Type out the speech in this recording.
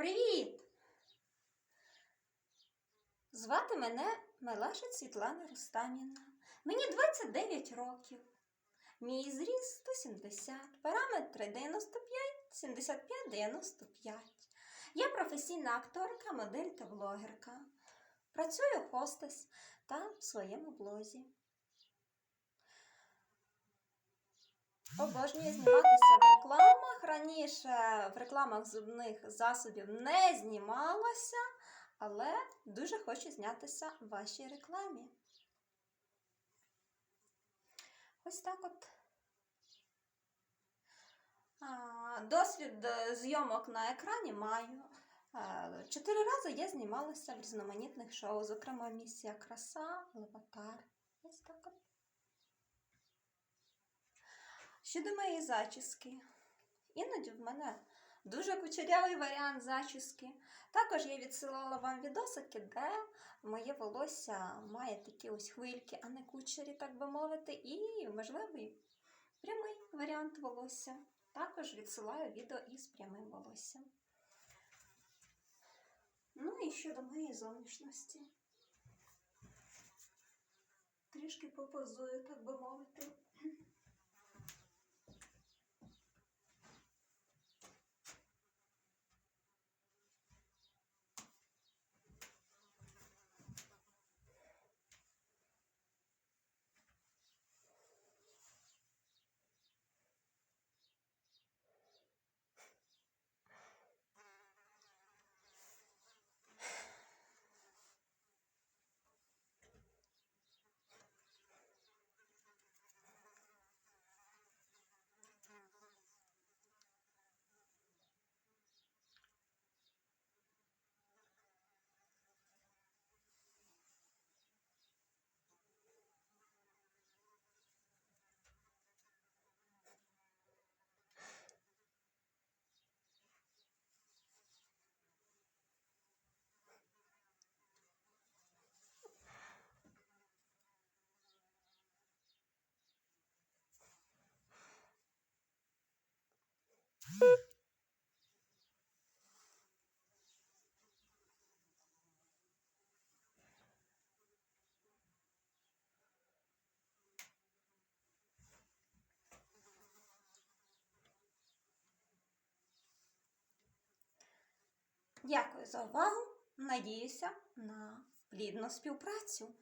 Привіт! Звати мене Мелашець Світлана Рустаміна. Мені 29 років. Мій зріст 170, параметри 95, 75, 95. Я професійна акторка, модель та блогерка. Працюю хостес та в своєму блозі. Обожнюю зніматися в рекламах. Раніше в рекламах зубних засобів не знімалася, але дуже хочу знятися в вашій рекламі. Ось так от. Досвід е, зйомок на екрані маю. Е, Чотири рази я знімалася в різноманітних шоу, зокрема місія Краса, Леватар. Ось так от. Щодо моєї зачіски. Іноді в мене дуже кучерявий варіант зачіски. Також я відсилала вам відосики, де моє волосся має такі ось хвильки, а не кучері, так би мовити, і можливий прямий варіант волосся. Також відсилаю відео із прямим волоссям. Ну і щодо моєї зовнішності. Трішки попозую, так би мовити. Дякую за увагу. Надіюся на плідну співпрацю.